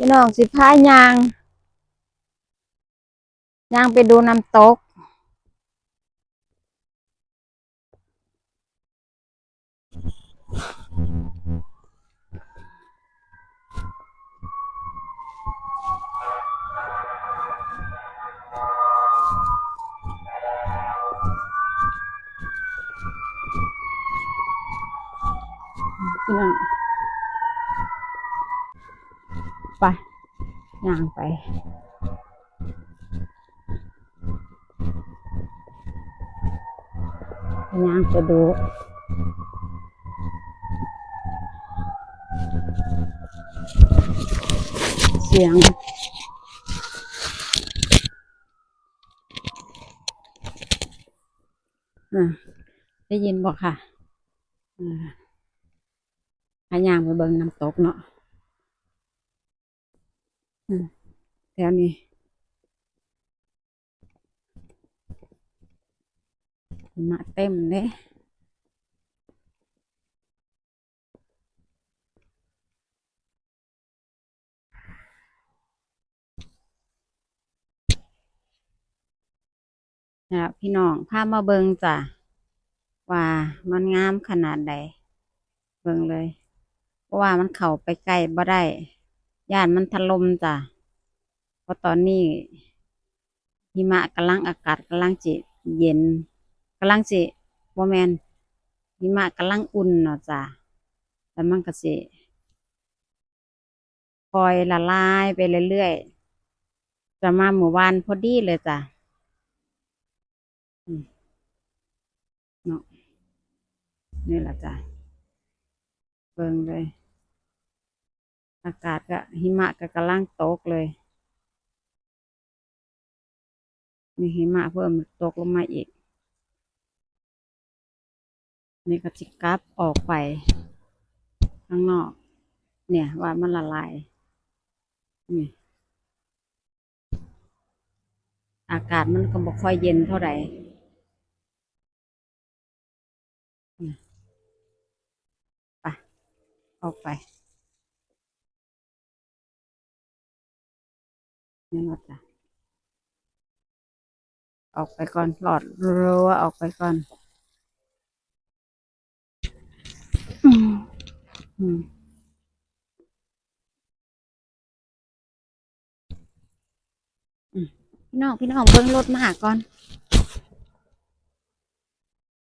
พี่น้องสิพายางยางไปดูน้ำตก พี่น้อง ไปย่างไปย่างไปดูเสียงอ่าได้ยินบอกค่ะอ่าพายางไปเบิ่งน้ำตกเนาะ แถวนี้หิมะเต็มเลยนะพี่น้องพามาเบิงจ้ะว่ามันงามขนาดใดเบิงเลย เพราะว่ามันเข้าไปใกล้บ่ได้ ย่านมันถล่มจ้ะเพราะตอนนี้หิมะกำลังอากาศกำลังจิเย็นกำลังจิบ่แมนหิมะกำลังอุ่นเนาะจ้ะแล้วมันก็สิคอยละลายไปเรื่อยๆ จะมาหมู่บ้านพอดีเลยจ้ะเนาะนี่แหละจ้ะ เบิ่งเลย อากาศก็หิมะก็กำลังตกเลยมีหิมะเพิ่มตกลงมาอีก นี่ก็จิกลับออกไป ข้างนอก เนี่ยว่ามันละลาย นี่ อากาศมันก็บ่ค่อยเย็นเท่าไหร่ไปออกไป นี่ว่าจ้ะออกไปก่อนหลอดรั้วออกไปก่อนอืมอืมอืมพี่น้องพี่น้องเบิ้งรถมาก่อน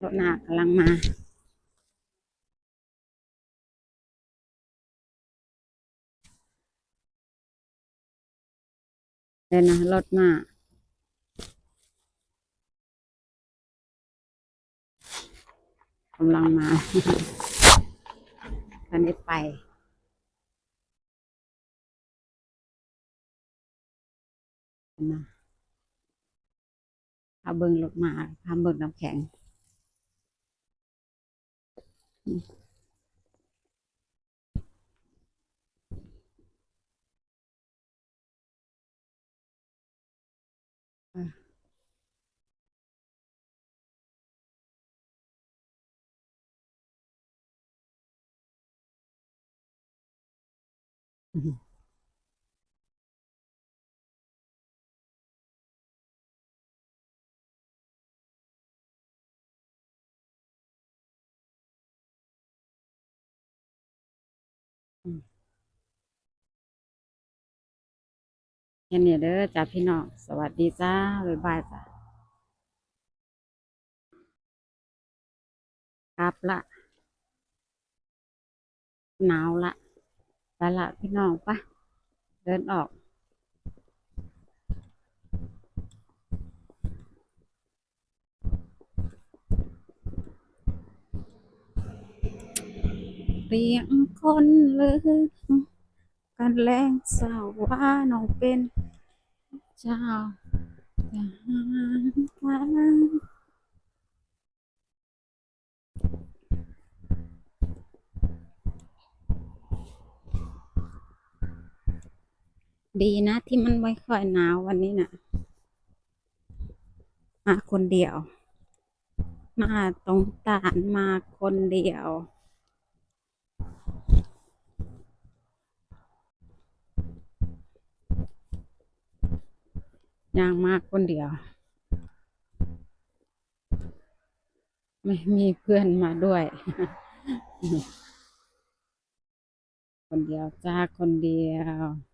รถหน้ากำลังมา เดี๋ยนะรถมากำลังมาตอนนี้ไปนะพาเบิงรถมาพาเบิงน้ำแข็งอืมอะอืม แค่นี้เด้อจ้าพี่น้อง สวัสดีจ้า บ๊ายบายจ้ากลับละ หนาวละ ไปละพี่น้องปะเดินออก เรียงคนลืมกันแรงสาวว่าน้องเป็น เจ้าทหาร ดีนะที่มันไม่ค่อยหนาววันนี้น่ะ มาคนเดียว มาตรงตานมาคนเดียว อย่างมากคนเดียว ไม่มีเพื่อนมาด้วย คนเดียวจ้าคนเดียว